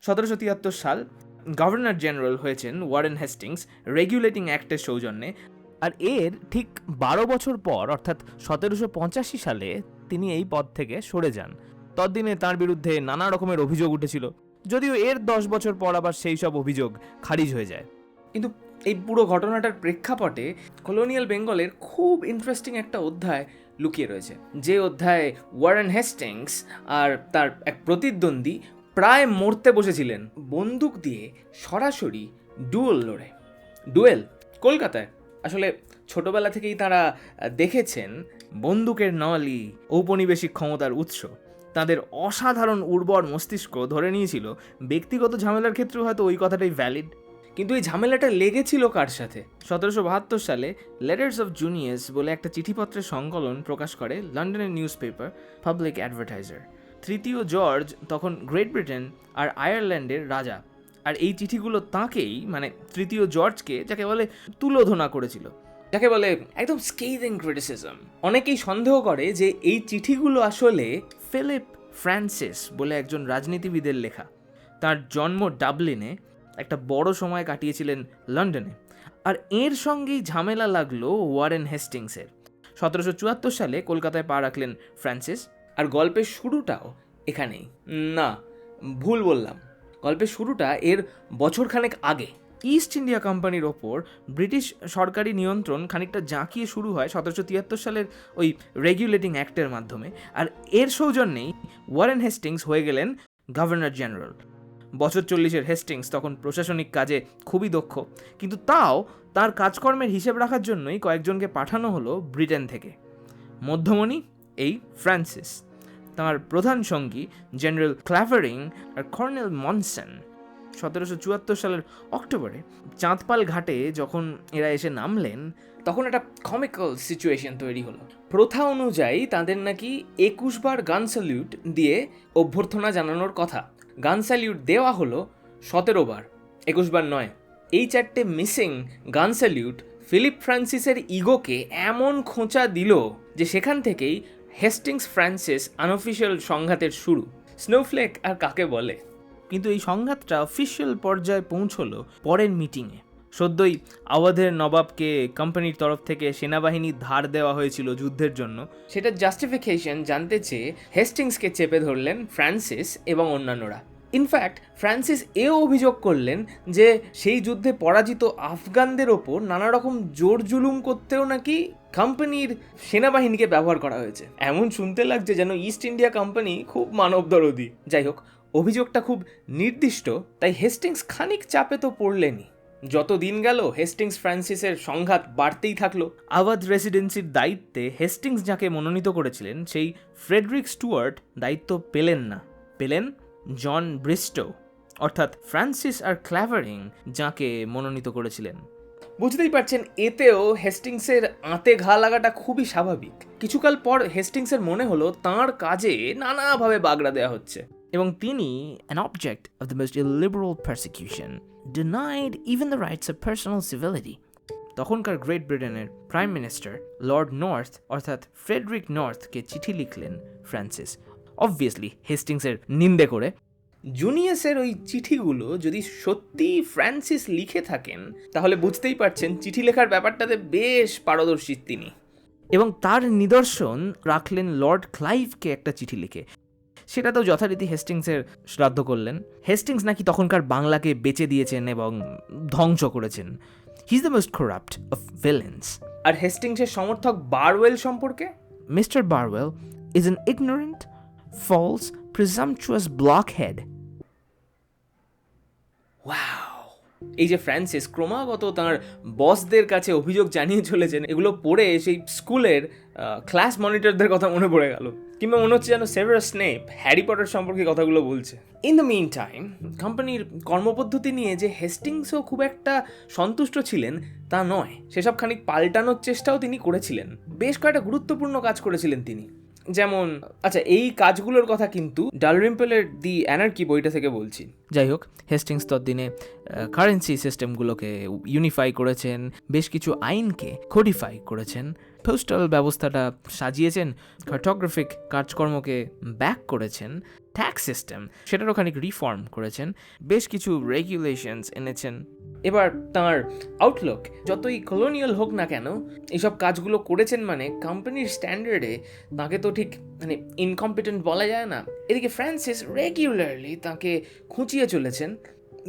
সতেরোশো তিয়াত্তর সাল গভর্নর জেনারেল হয়েছেন ওয়ারেন হেস্টিংস রেগুলেটিং অ্যাক্টের সৌজন্যে। আর এর ঠিক বারো বছর পর, অর্থাৎ সতেরোশো পঁচাশি সালে, তিনি এই পদ থেকে সরে যান। ততদিনে তার বিরুদ্ধে নানা রকমের অভিযোগ উঠেছিল। যদিও এর দশ বছর পর আবার সেই সব অভিযোগ খারিজ হয়ে যায়। কিন্তু এই পুরো ঘটনাটার প্রেক্ষাপটে কলোনিয়াল বেঙ্গলের খুব ইন্টারেস্টিং একটা অধ্যায় লুকিয়ে রয়েছে। যে অধ্যায়ে ওয়ারেন হেস্টিংস আর তার এক প্রতিদ্বন্দ্বী প্রায় মরতে বসেছিলেন। বন্দুক দিয়ে সরাসরি ডুয়েল লড়ে। ডুয়েল, কলকাতায়। আসলে ছোটবেলা থেকেই তারা দেখেছেন বন্দুকের নলি ঔপনিবেশিক ক্ষমতার উৎস। তাদের অসাধারণ উর্বর মস্তিষ্ক ধরে নিয়েছিল ব্যক্তিগত ঝামেলার ক্ষেত্রেও হয়তো ওই কথাটাই ভ্যালিড কিন্তু এই ঝামেলাটা লেগেছিল কার সাথে? সতেরোশো বাহাত্তর সালে লেটার্স অফ জুনিয়ার্স বলে একটা চিঠিপত্রের সংকলন প্রকাশ করে লন্ডনের নিউজ পেপার পাবলিক অ্যাডভার্টাইজার তৃতীয় জর্জ তখন গ্রেট ব্রিটেন আর আয়ারল্যান্ডের রাজা। আর এই চিঠিগুলো তাঁকেই মানে তৃতীয় জর্জকে, যাকে বলে তুলোধনা করেছিল। যাকে বলে একদম স্কেদিং ক্রিটিসিজম অনেকেই সন্দেহ করে যে এই চিঠিগুলো আসলে ফিলিপ ফ্রান্সিস বলে একজন রাজনীতিবিদের লেখা। তার জন্ম ডাবলিনে, একটা বড় সময় কাটিয়েছিলেন লন্ডনে। আর এর সঙ্গেই ঝামেলা লাগল ওয়ারেন হেস্টিংসের। সতেরোশো চুয়াত্তর সালে কলকাতায় পা রাখলেন ফ্রান্সিস। আর গল্পের শুরুটাও এখানেই। না, ভুল বললাম। গল্পের শুরুটা এর বছরখানেক আগে। ইস্ট ইন্ডিয়া কোম্পানির ওপর ব্রিটিশ সরকারি নিয়ন্ত্রণ খানিকটা জাঁকিয়ে শুরু হয় সতেরোশো তিয়াত্তর সালের ওই রেগুলেটিং অ্যাক্টের মাধ্যমে। আর এর সৌজন্যেই ওয়ারেন হেস্টিংস হয়ে গেলেন গভর্নর জেনারেল বছর চল্লিশের হেস্টিংস তখন প্রশাসনিক কাজে খুবই দক্ষ। কিন্তু তাও তার কাজকর্মের হিসেব রাখার জন্যই কয়েকজনকে পাঠানো হলো ব্রিটেন থেকে। মধ্যমণি এই ফ্রান্সিস তার প্রধান সঙ্গী, জেনারেল ক্ল্যাভারিং আর কর্নেল মনসন। সতেরোশো চুয়াত্তর সালের অক্টোবরে চাঁদপাল ঘাটে যখন এরা এসে নামলেন, তখন একটা কমিক্যাল সিচুয়েশন তৈরি হলো। প্রথা অনুযায়ী তাদের নাকি একুশ বার গান স্যালিউট দিয়ে অভ্যর্থনা জানানোর কথা। গান স্যালিউট দেওয়া হলো সতেরো বার, একুশ বার নয়। এই চারটে মিসিং গান স্যালিউট ফিলিপ ফ্রান্সিসের ইগোকে এমন খোঁচা দিল যে সেখান থেকেই হেস্টিংস ফ্রান্সিস আনঅফিসিয়াল সংঘাতের শুরু। স্নোফ্লেক আর কাকে বলে? কিন্তু এই সংঘাতটা অফিসিয়াল পর্যায়ে পৌঁছলো পরের মিটিংয়ে। সদ্যই আওয়াধের নবাবকে কোম্পানির তরফ থেকে সেনাবাহিনী ধার দেওয়া হয়েছিল যুদ্ধের জন্য। সেটার জাস্টিফিকেশন জানতে চেয়ে হেস্টিংসকে চেপে ধরলেন ফ্রান্সিস এবং অন্যান্যরা। ইনফ্যাক্ট ফ্রান্সিস এও অভিযোগ করলেন যে সেই যুদ্ধে পরাজিত আফগানদের ওপর নানা রকম জোর জুলুম করতেও নাকি কোম্পানির সেনাবাহিনীকে ব্যবহার করা হয়েছে। এমন শুনতে লাগছে যেন ইস্ট ইন্ডিয়া কোম্পানি খুব মানবদরদি। যাই হোক, অভিযোগটা খুব নির্দিষ্ট, তাই হেস্টিংস খানিক চাপে তো পড়লেনই। যত দিন গেল হেস্টিংস ফ্রান্সিসের সংঘাত বাড়তেই থাকল। আওয়াধ রেসিডেন্সির দায়িত্বে হেস্টিংস যাকে মনোনীত করেছিলেন, সেই ফ্রেডরিক স্টুয়ার্ট দায়িত্ব পেলেন না। পেলেন জন ব্রিস্টো, অর্থাৎ ফ্রান্সিস আর ক্ল্যাভারিং যাকে মনোনীত করেছিলেন। বুঝতেই পারছেন, এতেও হেস্টিংসের আঁতে ঘা লাগাটা খুবই স্বাভাবিক। কিছুকাল পর হেস্টিংসের মনে হলো তাঁর কাজে নানাভাবে বাগড়া দেওয়া হচ্ছে। এবং তিনি an object of the most illiberal persecution denied even the rights of personal civility তখনকার গ্রেট ব্রিটেনের প্রাইম মিনিস্টার লর্ড নর্থ অর্থাৎ ফ্রেডরিক নর্থকে চিঠি লিখলেন ফ্রান্সিস। অবভিয়াসলি হেস্টিংসের নিন্দে করে। জুনিয়াসের ওই চিঠিগুলো যদি সত্যি ফ্রান্সিস লিখে থাকেন তাহলে বুঝতেই পারছেন চিঠি লেখার ব্যাপারটাতে বেশ পারদর্শী তিনি। এবং তার নিদর্শন রাখলেন লর্ড ক্লাইভকে একটা চিঠি লিখে। সেটা তো যথারীতি হেস্টিংসের শ্রাদ্ধ করলেন। হেস্টিংস নাকি তখনকার বাংলাকে বেচে দিয়েছেন এবং ধ্বংস করেছেন। He is the most corrupt of villains আর হেস্টিংসের সমর্থক বারওয়েল সম্পর্কে? Mister Barwell is an ignorant false presumptuous blockhead wow এই যে ফ্রান্সিস ক্রমাগত তার বসদের কাছে অভিযোগ জানিয়ে চলেছেন, এগুলো পড়ে সেই স্কুলের ক্লাস মনিটরদের কথা মনে পড়ে গেল। কিংবা মনে হচ্ছে যেন সেভারাস স্নেপ হ্যারি পটার সম্পর্কে কথাগুলো বলছে। ইন দ্য মিন টাইম কোম্পানির কর্মপদ্ধতি নিয়ে যে হেস্টিংসও খুব একটা সন্তুষ্ট ছিলেন, তা নয়। সেসব খানিক পাল্টানোর চেষ্টাও তিনি করেছিলেন। বেশ কয়েকটা গুরুত্বপূর্ণ কাজ করেছিলেন তিনি। যেমন আচ্ছা এই কাজগুলোর কথা কিন্তু ডালরিম্পেলের দি অ্যানার্কি বইটা থেকে বলছি। যাই হোক, হেস্টিংস দিনে কারেন্সি সিস্টেমগুলোকে ইউনিফাই করেছেন, বেশ কিছু আইনকে কোডিফাই করেছেন। পোস্টাল ব্যবস্থাটা সাজিয়েছেন কার্টোগ্রাফিক কাজকর্মকে ব্যাক করেছেন। ট্যাক্স সিস্টেম সেটারও খানিক রিফর্ম করেছেন বেশ কিছু রেগুলেশনস এনেছেন। এবার তার আউটলুক যতই কলোনিয়াল হোক না কেন এইসব কাজগুলো করেছেন মানে কোম্পানির স্ট্যান্ডার্ডে তাকে তো ঠিক মানে ইনকম্পিটেন্ট বলা যায় না। এদিকে ফ্রান্সিস রেগুলারলি তাকে খুঁচিয়ে চলেছেন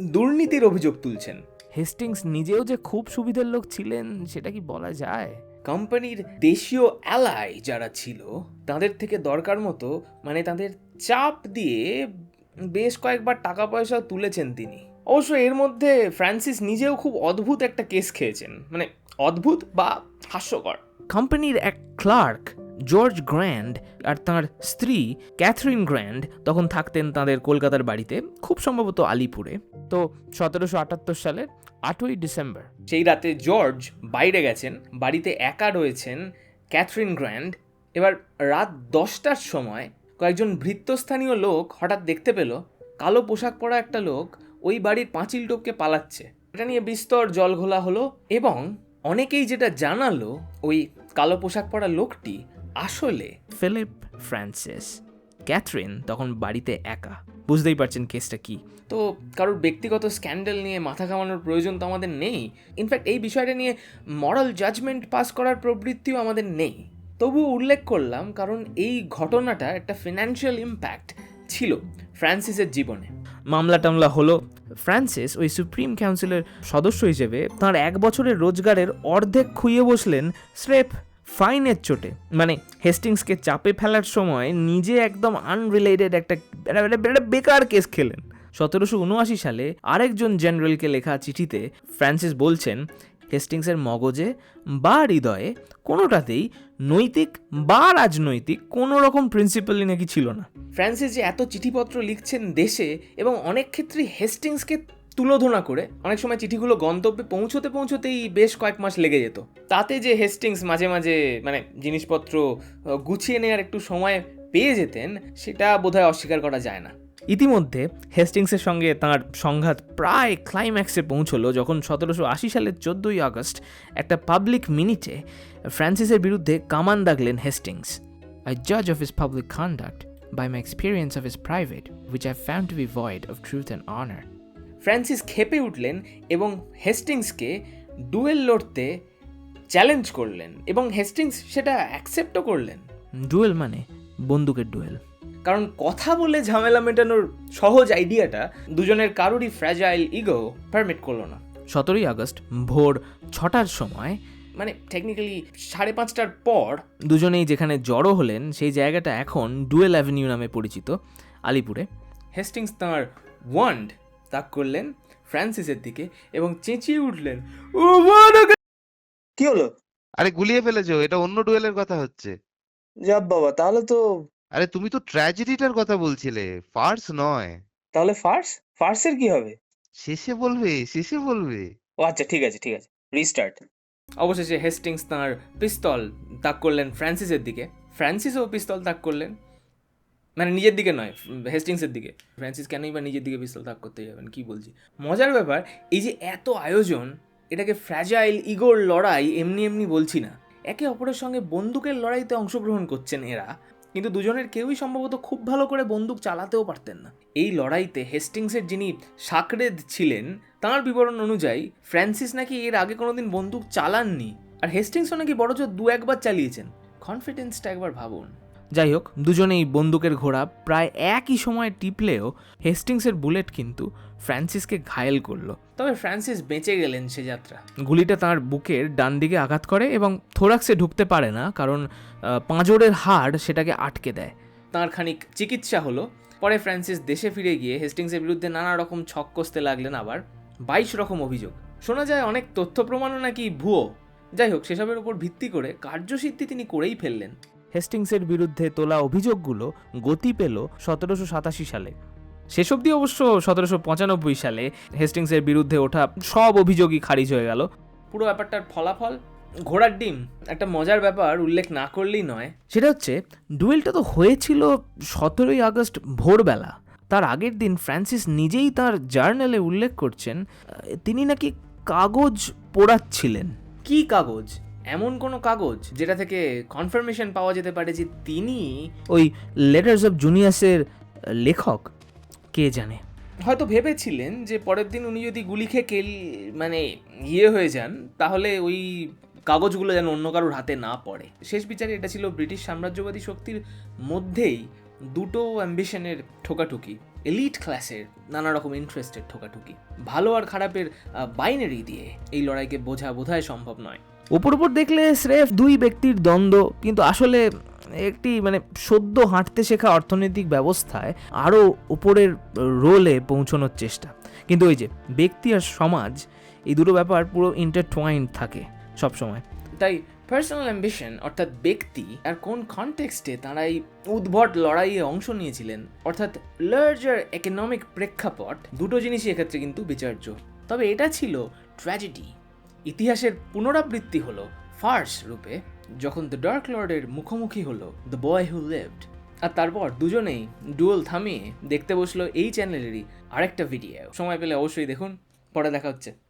দুর্নীতির অভিযোগ তুলছেন। হেস্টিংস নিজেও যে খুব সুবিধার লোক ছিলেন সেটা কি বলা যায়? কোম্পানির দেশীয় অ্যালাই যারা ছিল তাদের থেকে দরকার মতো মানে তাদের চাপ দিয়ে বেশ কয়েকবার টাকা পয়সা তুলেছেন তিনি। অবশ্য এর মধ্যে ফ্রান্সিস নিজেও খুব অদ্ভুত একটা কেস খেয়েছেন। মানে অদ্ভুত বা হাস্যকর। কোম্পানির এক ক্লার্ক জর্জ গ্র্যান্ড আর তার স্ত্রী ক্যাথরিন গ্র্যান্ড তখন থাকতেন তাদের কলকাতার বাড়িতে খুব সম্ভবত আলিপুরে। তো সতেরোশো আটাত্তর সালের আটই ডিসেম্বর। সেই রাতে জর্জ বাইরে গেছেন বাড়িতে একা রয়েছেন ক্যাথরিন গ্র্যান্ড। এবার রাত দশটার সময় কয়েকজন ভৃত্যস্থানীয় লোক হঠাৎ দেখতে পেল কালো পোশাক পরা একটা লোক ওই বাড়ির পাঁচিল টপকে পালাচ্ছে। এটা নিয়ে বিস্তর জল ঘোলা হলো এবং অনেকেই যেটা জানালো ওই কালো পোশাক পরা লোকটি আসলে ফিলিপ ফ্রান্সিস। ক্যাথরিন তখন বাড়িতে একা। বুঝতেই পারছেন কেসটা কি। তো কারোর ব্যক্তিগত স্ক্যান্ডেল নিয়ে মাথা ঘামানোর প্রয়োজন তো আমাদের নেই। ইনফ্যাক্ট এই বিষয়টা নিয়ে মরাল জাজমেন্ট পাস করার প্রবৃত্তিও আমাদের নেই। তবুও উল্লেখ করলাম কারণ এই ঘটনাটা একটা ফিনান্সিয়াল ইম্প্যাক্ট ছিল ফ্রান্সিসের জীবনে। মামলা টামলা হলো, ফ্রান্সিস ওই সুপ্রিম কাউন্সিলের সদস্য হিসেবে তার এক বছরের রোজগারের অর্ধেক খুইয়ে বসলেন স্রেফ ফাইনের চোটে। মানে হেস্টিংসকে চাপে ফেলার সময় নিজে একদম আনরিলেটেড একটা বেকার কেস খেলেন। সতেরোশো উনআশি সালে আরেকজন জেনারেলকে লেখা চিঠিতে ফ্রান্সিস বলছেন হেস্টিংসের মগজে বা হৃদয়ে কোনোটাতেই নৈতিক বা রাজনৈতিক কোনো রকম প্রিন্সিপালই নাকি ছিল না। ফ্রান্সিস যে এত চিঠিপত্র লিখছেন দেশে এবং অনেক ক্ষেত্রেই হেস্টিংসকে তুলোধনা করে অনেক সময় চিঠিগুলো গন্তব্যে পৌঁছতে পৌঁছতেই বেশ কয়েক মাস লেগে যেত। তাতে যে হেস্টিংস মাঝে মাঝে মানে জিনিসপত্র গুছিয়ে নেওয়ার একটু সময় পেয়ে যেতেন, সেটা বোধহয় অস্বীকার করা যায় না। ইতিমধ্যে হেস্টিংসের সঙ্গে তার সংঘাত প্রায় ক্লাইম্যাক্সে পৌঁছলো যখন সতেরোশো আশি সালের চোদ্দোই আগস্ট একটা পাবলিক মিনিটে ফ্রান্সিসের বিরুদ্ধে কামান দাগলেন হেস্টিংস। আই জাজ of his public conduct by my experience of his private which I found to be void of truth and honor. Francis খেপে উঠলেন এবং হেস্টিংসকে ডুয়েল লড়তে চ্যালেঞ্জ করলেন এবং হেস্টিংস সেটা অ্যাকসেপ্টও করলেন। ডুয়েল মানে বন্দুকের ডুয়েল। কারণ কথা বলে ঝামেলা মেটানোর সহজ আইডিয়াটা দুজনের কারোরই ফ্র্যাজাইল ইগো পারমিট করল না। সতেরোই আগস্ট ভোর ছটার সময় মানে টেকনিক্যালি সাড়ে পাঁচটার পর দুজনেই যেখানে জড়ো হলেন সেই জায়গাটা এখন ডুয়েল অ্যাভিনিউ নামে পরিচিত আলিপুরে। হেস্টিংস তাঁর ওয়ান্ড তাক করলেন ফ্রান্সিসের দিকে এবং চেঁচিয়ে উঠলেন ও কি হলো? আরে গুলিয়ে ফেলেছো এটা অন্য ডুয়েলের কথা হচ্ছে। যাব বাবা তাহলে তো আরে তুমি তো ট্র্যাজেডিটার কথা বলছিলে ফার্স নয়। তাহলে ফার্স? ফার্সের কি হবে? শেষে বলবে শেষে বলবে। ও আচ্ছা ঠিক আছে ঠিক আছে রিস্টার্ট অবশেষে হেস্টিংস তাঁর পিস্তল তাক করলেন ফ্রান্সিসের দিকে। ফ্রান্সিসও পিস্তল তাক করলেন? মানে নিজের দিকে নয় হেস্টিংসের দিকে। ফ্রান্সিস কেনই বা নিজের দিকে পিস্তল তাক করতে যাবেন কি বলছি? মজার ব্যাপার এই যে এত আয়োজন এটাকে ফ্র্যাজাইল ইগোর লড়াই এমনি এমনি বলছি না। একে অপরের সঙ্গে বন্দুকের লড়াইতে অংশগ্রহণ করছেন এরা। কিন্তু দুজনের কেউই সম্ভবত খুব ভালো করে বন্দুক চালাতেও পারতেন না। এই লড়াইতে হেস্টিংসের যিনি সাকরেদ ছিলেন, তাঁর বিবরণ অনুযায়ী ফ্রান্সিস নাকি এর আগে কোনোদিন বন্দুক চালাননি। আর হেস্টিংসও নাকি বড় জোর দু একবার চালিয়েছেন। কনফিডেন্সটা একবার ভাবুন। যাই হোক দুজনেই বন্দুকের ঘোড়া প্রায় একই সময়ে টিপলেও হেস্টিংসের বুলেট কিন্তু ফ্রান্সিসকে ঘায়েল করল। তবে ফ্রান্সিস বেঁচে গেলেন সে যাত্রা। গুলিটা তার বুকের ডান দিকে আঘাত করে এবং থোরাক্সে ঢুকতে পারে না কারণ পাঁজরের হাড় সেটাকে আটকে দেয়। তাঁর খানিক চিকিৎসা হলো পরে ফ্রান্সিস দেশে ফিরে গিয়ে হেস্টিংসের বিরুদ্ধে নানা রকম ছক কষতে লাগলেন আবার। বাইশ রকম অভিযোগ। শোনা যায় অনেক তথ্য প্রমাণও নাকি ভুয়ো। যাই হোক সেসবের উপর ভিত্তি করে কার্যসিদ্ধি তিনি করেই ফেললেন। হেস্টিংসের বিরুদ্ধে তোলা অভিযোগগুলো গতি পেল সতেরোশো সাতাশি সালে। শেষ অবধি অবশ্য সতেরোশো পঁচানব্বই সালে হেস্টিংসের বিরুদ্ধে ওঠা সব অভিযোগই খারিজ হয়ে গেল। পুরো ব্যাপারটার ফলাফল? ঘোড়ার ডিম, একটা মজার ব্যাপার, উল্লেখ না করলেই নয়। সেটা হচ্ছে, ডুয়েলটা তো হয়েছিল সতেরোই আগস্ট ভোরবেলা। তার আগের দিন ফ্রান্সিস নিজেই তার জার্নালে উল্লেখ করছেন তিনি নাকি কাগজ পোড়াচ্ছিলেন। কি কাগজ? এমন কোনো কাগজ যেটা থেকে কনফার্মেশন পাওয়া যেতে পারে যে তিনি ওই লেটার্স অফ জুনিয়াসের লেখক? কে জানে? হয়তো ভেবেছিলেন যে পরের দিন উনি যদি গুলি খেয়ে কেল মানে ইয়ে হয়ে যান তাহলে ওই কাগজগুলো যেন অন্য কারোর হাতে না পড়ে। শেষ বিচারে এটা ছিল ব্রিটিশ সাম্রাজ্যবাদী শক্তির মধ্যেই দুটো অ্যাম্বিশনের ঠোকাঠুকি এলিট ক্লাসের নানা রকম ইন্টারেস্টের ঠোকাঠুকি। ভালো আর খারাপের বাইনারি দিয়ে এই লড়াইকে বোঝা বোধহয় সম্ভব নয়। উপর উপর দেখলে স্রেফ দুই ব্যক্তির দ্বন্দ্ব, কিন্তু আসলে একটি মানে সদ্য হাঁটতে শেখা অর্থনৈতিক ব্যবস্থায় আরও উপরের রোলে পৌঁছানোর চেষ্টা। কিন্তু ওই যে ব্যক্তি আর সমাজ, এই দুটো ব্যাপার পুরো ইন্টারটুয়াইন্ড থাকে সবসময়। তাই পার্সোনাল অ্যাম্বিশন অর্থাৎ ব্যক্তি, আর কোন কনটেক্সটে তারা এই উদ্ভট লড়াইয়ে অংশ নিয়েছিলেন, অর্থাৎ লার্জার ইকোনমিক প্রেক্ষাপট, দুটো জিনিসই এক্ষেত্রে কিন্তু বিচার্য। তবে এটা ছিল ট্র্যাজেডি ইতিহাসের পুনরাবৃত্তি হলো ফার্স রূপে, যখন দ্য ডার্ক লর্ডের মুখোমুখি হলো দ্য বয় হু লিভড। আর তারপর দুজনেই ডুয়েল থামিয়ে দেখতে বসল এই চ্যানেলেরই আরেকটা ভিডিও। সময় পেলে অবশ্যই দেখুন, পরে দেখা হচ্ছে।